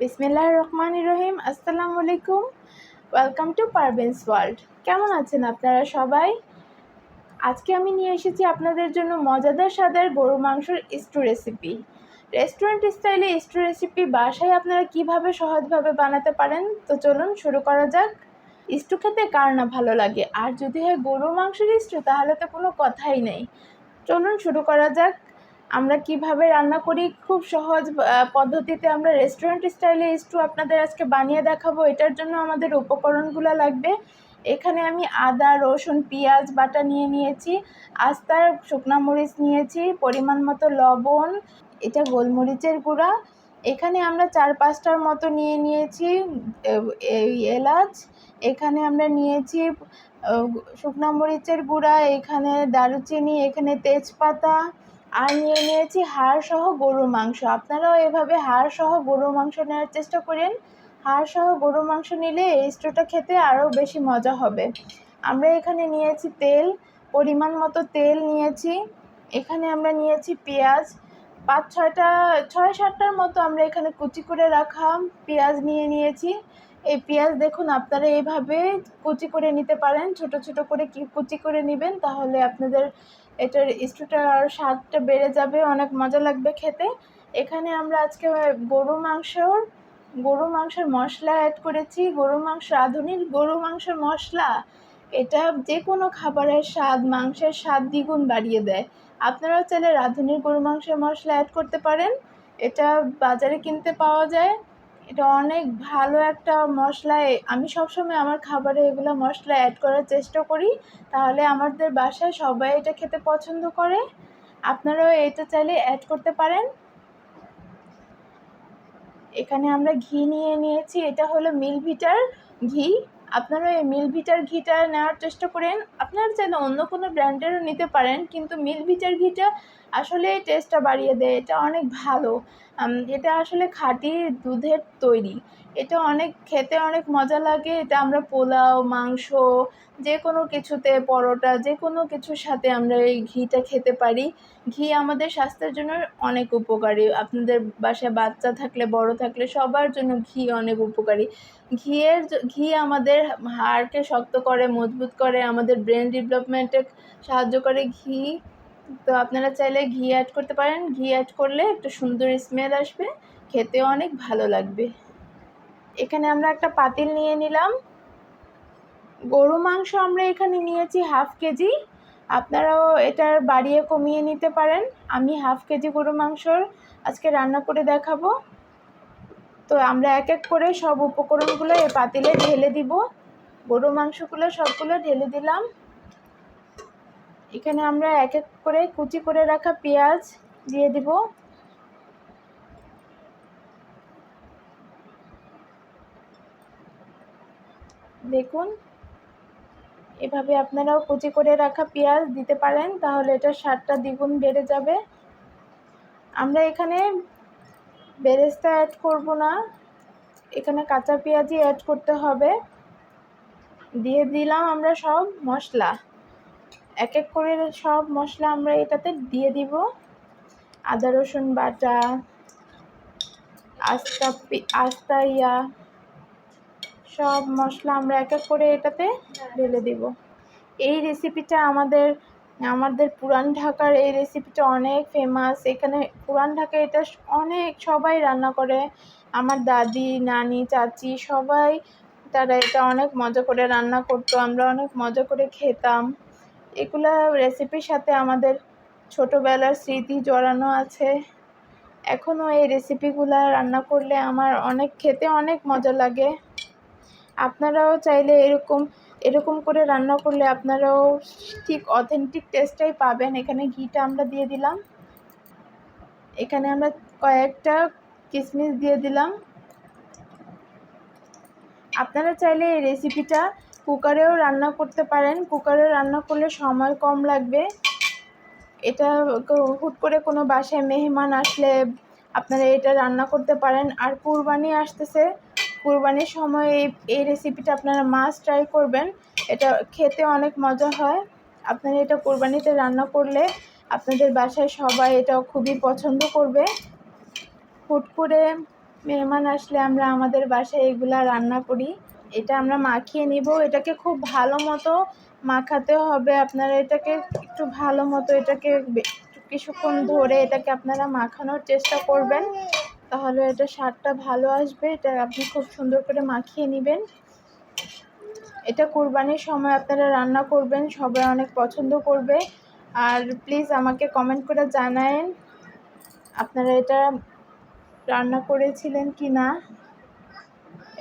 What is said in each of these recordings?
বিসমিল্লাহ রহমান রহিম আসসালামু আলাইকুম ওয়েলকাম টু পারবেন্স ওয়ার্ল্ড কেমন আছেন আপনারা সবাই? আজকে আমি নিয়ে এসেছি আপনাদের জন্য মজাদার স্বাদের গরু মাংসের স্টু রেসিপি রেস্টুরেন্ট স্টাইলে স্টু রেসিপি বাসায় আপনারা কীভাবে সহজভাবে বানাতে পারেন? তো চলুন শুরু করা যাক। স্টু খেতে কার না ভালো লাগে? আর যদি হয় গরু মাংসের স্টু তাহলে তো কোনো কথাই নেই। চলুন শুরু করা যাক। আমরা কীভাবে রান্না করি, খুব সহজ পদ্ধতিতে আমরা রেস্টুরেন্ট স্টাইলে স্টু আপনাদের আজকে বানিয়ে দেখাবো। এটার জন্য আমাদের উপকরণগুলো লাগবে। এখানে আমি আদা, রসুন, পেঁয়াজ, বাটা নিয়ে নিয়েছি, আস্তার, শুকনা মরিচ নিয়েছি, পরিমাণ মতো লবণ, এটা গোলমরিচের গুঁড়া। এখানে আমরা চার পাঁচটার মতো নিয়ে নিয়েছি এই এলাচ। এখানে আমরা নিয়েছি শুকনা মরিচের গুঁড়া, এখানে দারুচিনি, এখানে তেজপাতা। আর নিয়ে নিয়েছি হাড় সহ গরুর মাংস। আপনারাও এভাবে হাড় সহ গরুর মাংস নেওয়ার চেষ্টা করেন। হাড় সহ গরুর মাংস নিলে এই স্টুটা খেতে আরও বেশি মজা হবে। আমরা এখানে নিয়েছি তেল, পরিমাণ মতো তেল নিয়েছি। এখানে আমরা নিয়েছি পেঁয়াজ। পাঁচ ছয়টা, ছয় সাতটার মতো আমরা এখানে কুচি করে রাখা পেঁয়াজ নিয়ে নিয়েছি। এই পেঁয়াজ দেখুন, আপনারা এইভাবে কুচি করে নিতে পারেন। ছোট ছোট করে কি কুচি করে নেবেন, তাহলে আপনাদের এটার স্টুটার স্বাদটা বেড়ে যাবে, অনেক মজা লাগবে খেতে। এখানে আমরা আজকে গরু মাংসর, গরু মাংসের মশলা অ্যাড করেছি। গরু মাংস, আধুনিক গরু মাংসের মশলা, এটা যে কোনো খাবারের স্বাদ, মাংসের স্বাদ দ্বিগুণ বাড়িয়ে দেয়। আপনারাও চাইলে রাঁধুনির গরু মাংসের মশলা অ্যাড করতে পারেন। এটা বাজারে কিনতে পাওয়া যায়। এটা অনেক ভালো একটা মশলা। এ- আমি সবসময় আমার খাবারে এগুলো মশলা অ্যাড করার চেষ্টা করি। তাহলে আমাদের বাসায় সবাই এটা খেতে পছন্দ করে। আপনারাও এটা চাইলে অ্যাড করতে পারেন। এখানে আমরা ঘি নিয়ে নিয়েছি। এটা হলো মিলভিটার ঘি। আপনারা এই মিলভিটার ঘিটা নেওয়ার চেষ্টা করেন। আপনারা চাইলে অন্য কোনো ব্র্যান্ডেরও নিতে পারেন, কিন্তু মিলভিটার ঘিটা আসলে টেস্টটা বাড়িয়ে দেয়, এটা অনেক ভালো। এটা আসলে খাঁটি দুধের তৈরি। এটা অনেক, খেতে অনেক মজা লাগে। এটা আমরা পোলাও, মাংস যে কোনো কিছুতে, পরোটা যে কোনো কিছুর সাথে আমরা এই ঘিটা খেতে পারি। ঘি আমাদের স্বাস্থ্যের জন্য অনেক উপকারী। আপনাদের বাসায় বাচ্চা থাকলে, বড় থাকলে, সবার জন্য ঘি অনেক উপকারী। ঘিয়ের ঘি আমাদের হাড়কে শক্ত করে, মজবুত করে, আমাদের ব্রেন ডেভেলপমেন্টে সাহায্য করে। ঘি তো আপনারা চাইলে ঘি অ্যাড করতে পারেন। ঘি অ্যাড করলে একটু সুন্দর স্মেল আসবে। খেতেও অনেক ভালো লাগবে। এখানে আমরা একটা পাতিল নিয়ে নিলাম। গরু মাংস আমরা এখানে নিয়েছি হাফ কেজি। আপনারাও এটার বাড়িয়ে কমিয়ে নিতে পারেন। আমি হাফ কেজি গরু মাংসর আজকে রান্না করে দেখাবো। তো আমরা এক এক করে সব উপকরণগুলো এই পাতিলে ঢেলে দিব। গরু মাংসগুলো সবগুলো ঢেলে দিলাম। এখানে আমরা এক এক করে কুচি করে রাখা পেঁয়াজ দিয়ে দিব। দেখুন, এভাবে আপনারাও কুচি করে রাখা পেঁয়াজ দিতে পারেন, তাহলে এটার স্বাদটা দ্বিগুণ বেড়ে যাবে। আমরা এখানে বেরেস্তা অ্যাড করব না, এখানে কাঁচা পেঁয়াজই অ্যাড করতে হবে। দিয়ে দিলাম আমরা সব মশলা। এক এক করে সব মশলা আমরা এটাতে দিয়ে দিব। আদা, রসুন বাটা, আস্তা আস্তা ইয়া, সব মশলা আমরা এক এক করে এটাতে ঢেলে দিব। এই রেসিপিটা আমাদের আমাদের পুরান ঢাকার এই রেসিপিটা অনেক ফেমাস এখানে পুরান ঢাকায় এটা অনেক সবাই রান্না করে। আমার দাদি, নানি, চাচি সবাই তারা এটা অনেক মজা করে রান্না করতো। আমরা অনেক মজা করে খেতাম। এগুলা রেসিপির সাথে আমাদের ছোটোবেলার স্মৃতি জড়ানো আছে। এখনও এই রেসিপিগুলা রান্না করলে আমার অনেক খেতে অনেক মজা লাগে। আপনারাও চাইলে এরকম এরকম করে রান্না করলে আপনারাও ঠিক অথেন্টিক টেস্টটাই পাবেন। এখানে ঘিটা আমরা দিয়ে দিলাম। এখানে আমরা কয়েকটা কিশমিশ দিয়ে দিলাম। আপনারা চাইলে এই রেসিপিটা কুকারেও রান্না করতে পারেন। কুকারে রান্না করলে সময় কম লাগবে। এটা হুট করে কোনো বাসায় মেহমান আসলে আপনারা এটা রান্না করতে পারেন। আর কুরবানি আসতেছে। কুরবানির সময় এই এই রেসিপিটা আপনারা মাছ ট্রাই করবেন। এটা খেতে অনেক মজা হয়। আপনারা এটা কুরবানিতে রান্না করলে আপনাদের বাসায় সবাই এটা খুবই পছন্দ করবে। হুট করে মেহমান আসলে আমরা আমাদের বাসায় এগুলা রান্না করি। এটা আমরা মাখিয়ে নিব। এটাকে খুব ভালো মতো মাখাতে হবে। আপনারা এটাকে একটু ভালো মতো এটাকে কিছুক্ষণ ধরে এটাকে আপনারা মাখানোর চেষ্টা করবেন। তাহলে এটা স্বাদটা ভালো আসবে। এটা আপনি খুব সুন্দর করে মাখিয়ে নেবেন। এটা কোরবানির সময় আপনারা রান্না করবেন। সবাই অনেক পছন্দ করবে। আর প্লিজ আমাকে কমেন্ট করে জানায়েন, আপনারা এটা রান্না করেছিলেন কি না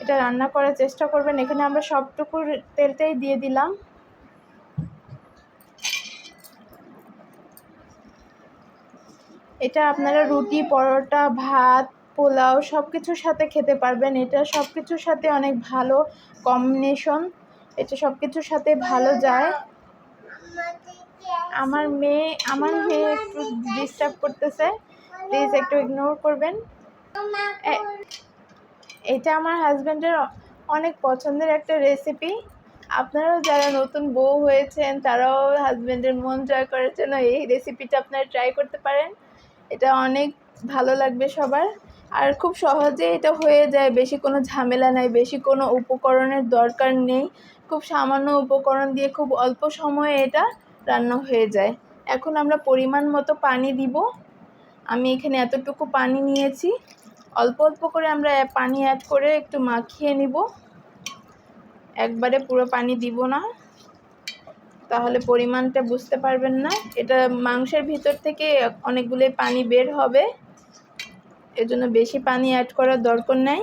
এটা রান্না করার চেষ্টা করবেন। এখানে আমরা সবটুকু তেলটাই দিয়ে দিলাম। এটা আপনারা রুটি, পরোটা, ভাত, পোলাও সব কিছুর সাথে খেতে পারবেন। এটা সব কিছুর সাথে অনেক ভালো কম্বিনেশন এটা সব কিছুর সাথে ভালো যায়। আমার মেয়ে আমার মেয়ে একটু ডিস্টার্ব করতেছে। প্লিজ একটু ইগনোর করবেন। এটা আমার হাজব্যান্ডের অনেক পছন্দের একটা রেসিপি আপনারাও যারা নতুন বউ হয়েছেন, তারাও হাজব্যান্ডের মন জয় করার জন্য এই রেসিপিটা আপনারা ট্রাই করতে পারেন। এটা অনেক ভালো লাগবে সবার। আর খুব সহজে এটা হয়ে যায়, বেশি কোনো ঝামেলা নাই, বেশি কোনো উপকরণের দরকার নেই। খুব সামান্য উপকরণ দিয়ে খুব অল্প সময়ে এটা রান্না হয়ে যায়। এখন আমরা পরিমাণ মতো পানি দিব। আমি এখানে এতটুকু পানি নিয়েছি। অল্প অল্প করে আমরা পানি অ্যাড করে একটু মাখিয়ে নিব। একবারে পুরো পানি দিব না। তাহলে পরিমাণটা বুঝতে পারবেন না। এটা মাংসের ভিতর থেকে অনেকগুলো পানি বের হবে। এজন্য বেশি পানি অ্যাড করার দরকার নাই।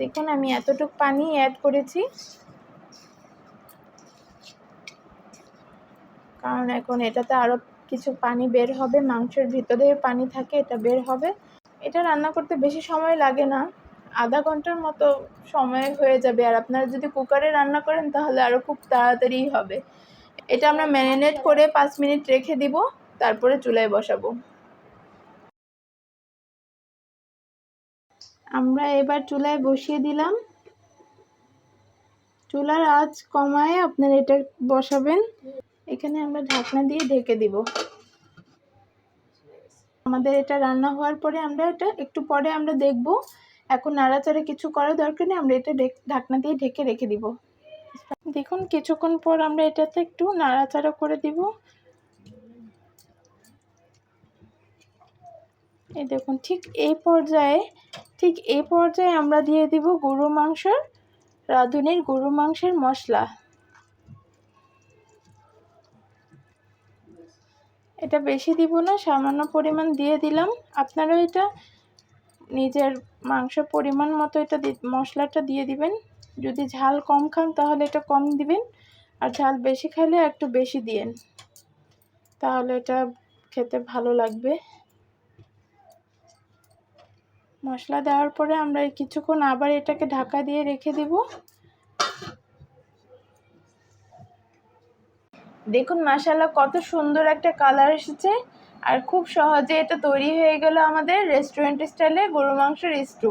দেখুন আমি এতটুকু পানি অ্যাড করেছি। কারণ এখন এটাতে আরও কিছু পানি বের হবে, মাংসের ভিতরে পানি থাকে, এটা বের হবে। এটা রান্না করতে বেশি সময় লাগে না, আধা ঘণ্টার মতো সময় হয়ে যাবে। আর আপনারা যদি কুকারে রান্না করেন তাহলে আরও খুব তাড়াতাড়ি হবে। এটা আমরা ম্যারিনেট করে পাঁচ মিনিট রেখে দিব, তারপরে চুলায় বসাবো। আমরা এবার চুলায় বসিয়ে দিলাম। চুলার আঁচ কমায় আপনারা এটা বসাবেন। এখানে আমরা ঢাকনা দিয়ে ঢেকে দিব। আমাদের এটা রান্না হওয়ার পরে আমরা এটা একটু পরে আমরা দেখব। এখন নাড়াচাড়া কিছু করার দরকার নেই, আমরা এটা ঢেক- ঢাকনা দিয়ে ঢেকে রেখে দিব। দেখুন, কিছুক্ষণ পর আমরা এটাতে একটু নাড়াচাড়া করে দিব। এই দেখুন, ঠিক এই পর্যায়ে, ঠিক এই পর্যায়ে আমরা দিয়ে দিব গরু মাংসর, রাঁধুনির গরু মাংসের মশলা। এটা বেশি দিব না, সামান্য পরিমাণ দিয়ে দিলাম। আপনারা এটা নিজের মাংস পরিমাণ মতো এটা মশলাটা দিয়ে দিবেন। যদি ঝাল কম খান তাহলে এটা কম দিবেন, আর ঝাল বেশি খাইলে একটু বেশি দিয়েন। তাহলে এটা খেতে ভালো লাগবে। মশলা দেওয়ার পরে আমরা কিছুক্ষণ আবার এটাকে ঢাকা দিয়ে রেখে দেব। দেখুন মাশাল্লাহ কত সুন্দর একটা কালার এসেছে। আর খুব সহজে এটা তৈরি হয়ে গেল আমাদের রেস্টুরেন্ট স্টাইলে গরু মাংসের স্টু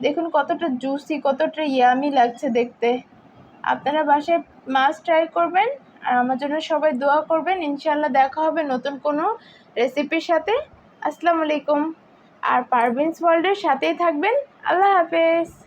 দেখুন, কতটা জুসি কতটা ইয়ামি লাগছে দেখতে। আপনারা বাসায় মাছ ট্রাই করবেন, আর আমার জন্য সবাই দোয়া করবেন। ইনশাল্লাহ দেখা হবে নতুন কোনো রেসিপির সাথে। আসসালামু আলাইকুম। আর পারভিন্স ওয়ার্ল্ডের সাথেই থাকবেন। আল্লাহ হাফেজ।